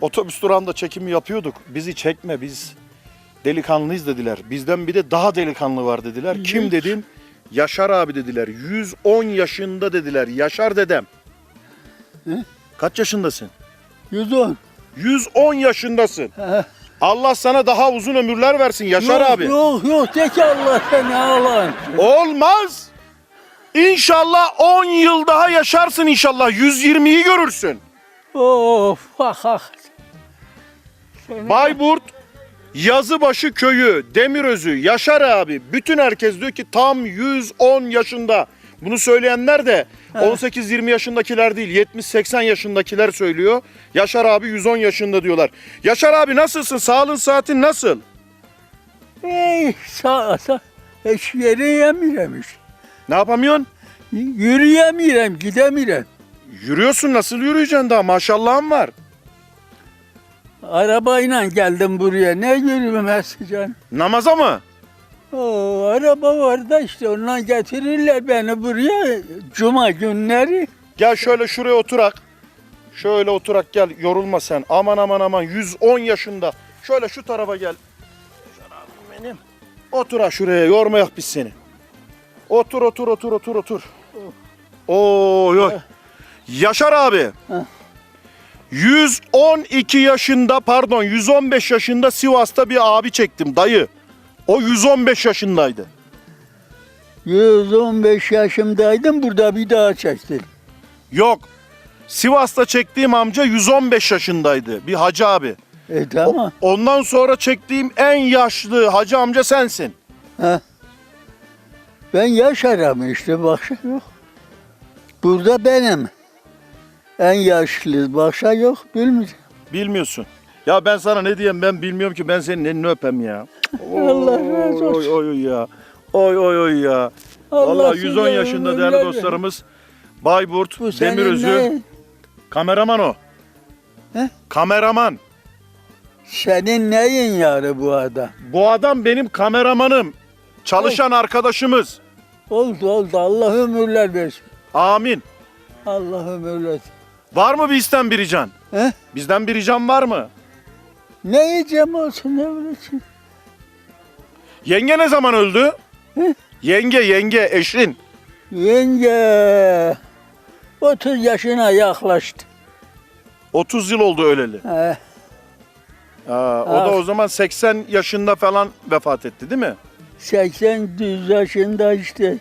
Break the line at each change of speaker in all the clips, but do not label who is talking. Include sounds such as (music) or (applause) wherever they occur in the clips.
Otobüs durağında çekimi yapıyorduk. Bizi çekme biz delikanlıyız dediler. Bizden bir de daha delikanlı var dediler. Kim
Hiç.
dedim? Yaşar abi dediler. 110 yaşında dediler. Yaşar dedem.
He?
Kaç yaşındasın?
110.
110 yaşındasın. Allah sana daha uzun ömürler versin Yaşar
yok,
abi.
Yok yok de ki Allah (laughs) seni ağlan.
Olmaz. İnşallah 10 yıl daha yaşarsın inşallah. 120'yi görürsün.
Of bak bak.
Bayburt Yazıbaşı köyü, Demirözü, Yaşar abi bütün herkes diyor ki tam 110 yaşında. Bunu söyleyenler de 18-20 yaşındakiler değil 70-80 yaşındakiler söylüyor. Yaşar abi 110 yaşında diyorlar. Yaşar abi nasılsın? Sağlığın saatin nasıl?
Ey sağ sağ. Hiç yürüyemiyorum işte.
Ne yapamıyorsun?
Yürüyemiyorum, gidemiyorum.
Yürüyorsun nasıl yürüyeceksin daha maşallahın var.
Arabayla geldim buraya. Ne yürümesi canım?
Namaza mı?
Oo, araba var da işte ondan getirirler beni buraya cuma günleri.
Gel şöyle şuraya oturak. Şöyle oturak gel yorulma sen. Aman aman aman 110 yaşında. Şöyle şu tarafa gel. Benim. Otur ha şuraya yormayak biz seni. Otur otur otur otur otur. Oy oy. Yaşar abi.
Heh.
112 yaşında pardon 115 yaşında Sivas'ta bir abi çektim dayı. O 115 yaşındaydı.
115 yaşımdaydım burada bir daha çektim.
Yok. Sivas'ta çektiğim amca 115 yaşındaydı. Bir hacı abi.
E tamam.
Ondan sonra çektiğim en yaşlı hacı amca sensin.
Ha. Ben yaşarım işte başka yok. Burada benim. En yaşlı başka yok bilmiyorum.
Bilmiyorsun. Ya ben sana ne diyeyim ben bilmiyorum ki ben senin elini öpem ya. (laughs)
Allah razı olsun.
oy oy ya. Oy oy oy ya. Allah 110
size
yaşında
ömürler
değerli
versin.
dostlarımız. Bayburt,
Bu senin
Demirözü,
ne?
kameraman o.
He?
Kameraman.
Senin neyin yarı bu adam?
Bu adam benim kameramanım. Çalışan arkadaşımız.
Oldu oldu Allah ömürler versin.
Amin.
Allah ömürler versin.
Var mı bizden bir rican?
He?
Bizden bir rican var mı?
Ne yiyeceğim olsun bileyim.
Yenge ne zaman öldü?
Hı?
Yenge, yenge, eşin.
Yenge 30 yaşına yaklaştı.
30 yıl oldu öleli.
He.
Aa, o da
Ah.
o zaman 80 yaşında falan vefat etti değil mi?
80 düz yaşında işte.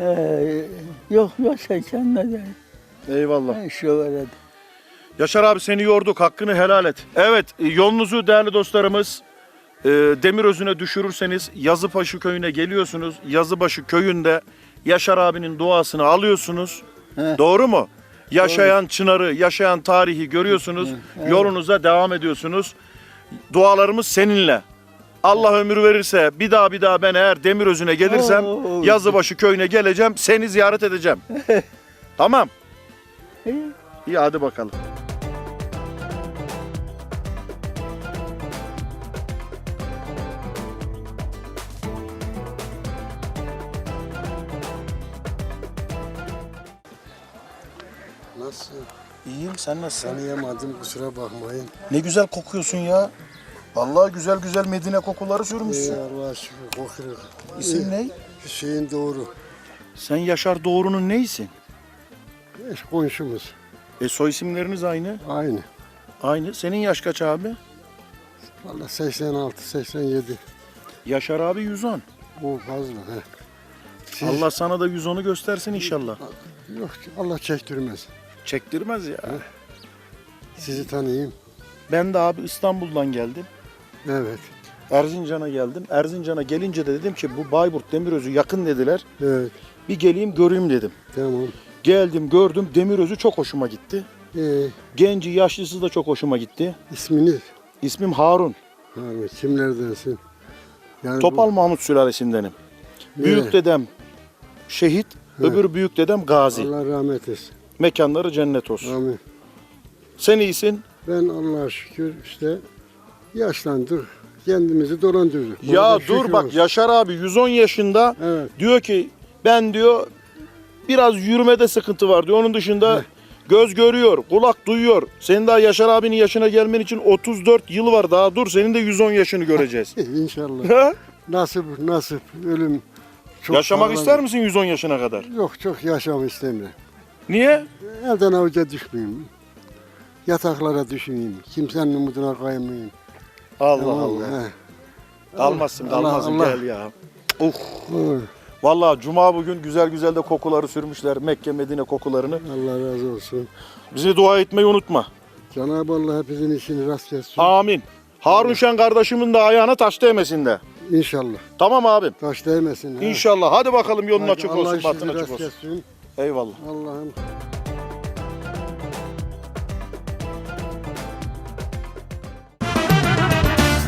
Ee, yok yok 80 ne değil.
Eyvallah.
Şu var hadi.
Yaşar abi seni yorduk. Hakkını helal et. Evet e, yolunuzu değerli dostlarımız e, Demirözü'ne düşürürseniz Yazıbaşı köyüne geliyorsunuz. Yazıbaşı köyünde Yaşar abinin duasını alıyorsunuz.
He.
Doğru mu? Yaşayan çınarı, yaşayan tarihi görüyorsunuz.
Evet.
Yolunuza devam ediyorsunuz. Dualarımız seninle. Allah ömür verirse bir daha bir daha ben eğer Demirözü'ne gelirsem
Oo.
Yazıbaşı köyüne geleceğim. Seni ziyaret edeceğim. (laughs) tamam.
İyi.
İyi hadi bakalım.
Nasıl?
İyiyim sen nasılsın?
Tanıyamadım kusura bakmayın.
Ne güzel kokuyorsun ya. Vallahi güzel güzel Medine kokuları sürmüşsün.
Ey Allah'a şükür kokuyor.
İsim ne?
Hüseyin Doğru.
Sen Yaşar Doğru'nun neysin?
Eş komşumuz.
E soy isimleriniz aynı.
Aynı.
Aynı. Senin yaş kaç abi?
Valla 86, 87.
Yaşar abi 110.
O fazla. He. Siz-
Allah sana da 110'u göstersin inşallah.
Yok Allah çektirmez.
Çektirmez ya.
Sizi tanıyayım.
Ben de abi İstanbul'dan geldim.
Evet.
Erzincan'a geldim. Erzincan'a gelince de dedim ki bu Bayburt Demirözü yakın dediler.
Evet.
Bir geleyim göreyim dedim.
Tamam.
Geldim gördüm Demirözü çok hoşuma gitti.
Ee,
Genci yaşlısı da çok hoşuma gitti.
isminiz?
İsmim Harun.
Abi, kimlerdensin? Yani
Topal Mahmut sülalesindenim.
bu-
Büyük
Evet.
dedem şehit, öbür büyük dedem gazi.
Allah rahmet etsin.
Mekanları cennet olsun.
Amin.
Sen iyisin.
Ben Allah'a şükür işte yaşlandık. Kendimizi dolandırdık.
Ya dur bak
olsun.
Yaşar abi 110 yaşında
Evet.
diyor ki ben diyor biraz yürümede sıkıntı var diyor. Onun dışında Göz görüyor, kulak duyuyor. Senin daha Yaşar abinin yaşına gelmen için 34 yıl var daha dur. Senin de 110 yaşını göreceğiz. (laughs)
İnşallah. Nasip nasip ölüm. Çok
Yaşamak
sağlam.
ister misin 110 yaşına kadar?
Yok çok yaşam istemiyorum.
Niye?
Elden avuca düşmeyeyim. Yataklara düşmeyeyim. Kimsenin umuduna kaymayayım.
Allah
Tamam,
Allah.
he.
Kalmazsın
Allah, Allah.
gel ya. Uh.
Oy,
Vallahi cuma bugün güzel güzel de kokuları sürmüşler. Mekke Medine kokularını.
Allah razı olsun.
Bizi dua etmeyi unutma.
Cenab-ı Allah hepinizin işini rast kessin.
Amin. Harun Şen kardeşimin de ayağına taş değmesin de.
İnşallah.
Tamam abim.
Taş değmesin. ha.
İnşallah. Hadi bakalım yolun
Hadi
açık
Allah
olsun, batın açık olsun.
kessin.
Eyvallah.
Allah'ım.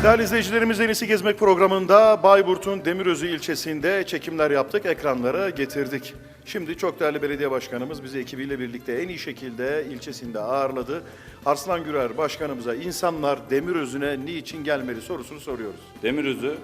Değerli izleyicilerimiz En İyisi Gezmek programında Bayburt'un Demirözü ilçesinde çekimler yaptık, ekranlara getirdik. Şimdi çok değerli belediye başkanımız bizi ekibiyle birlikte en iyi şekilde ilçesinde ağırladı. Arslan Gürer başkanımıza insanlar Demirözü'ne niçin gelmeli sorusunu soruyoruz.
Demirözü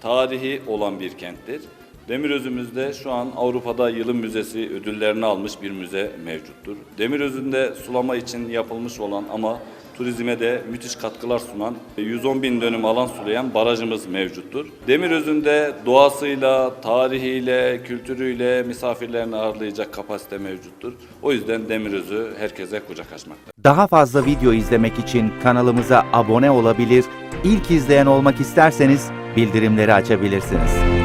tarihi olan bir kenttir. Demirözümüzde şu an Avrupa'da yılın müzesi ödüllerini almış bir müze mevcuttur. Demirözü'nde sulama için yapılmış olan ama turizme de müthiş katkılar sunan 110 bin dönüm alan sulayan barajımız mevcuttur. Demirözü'nde doğasıyla, tarihiyle, kültürüyle misafirlerini ağırlayacak kapasite mevcuttur. O yüzden Demirözü herkese kucak açmaktadır.
Daha fazla video izlemek için kanalımıza abone olabilir, ilk izleyen olmak isterseniz bildirimleri açabilirsiniz.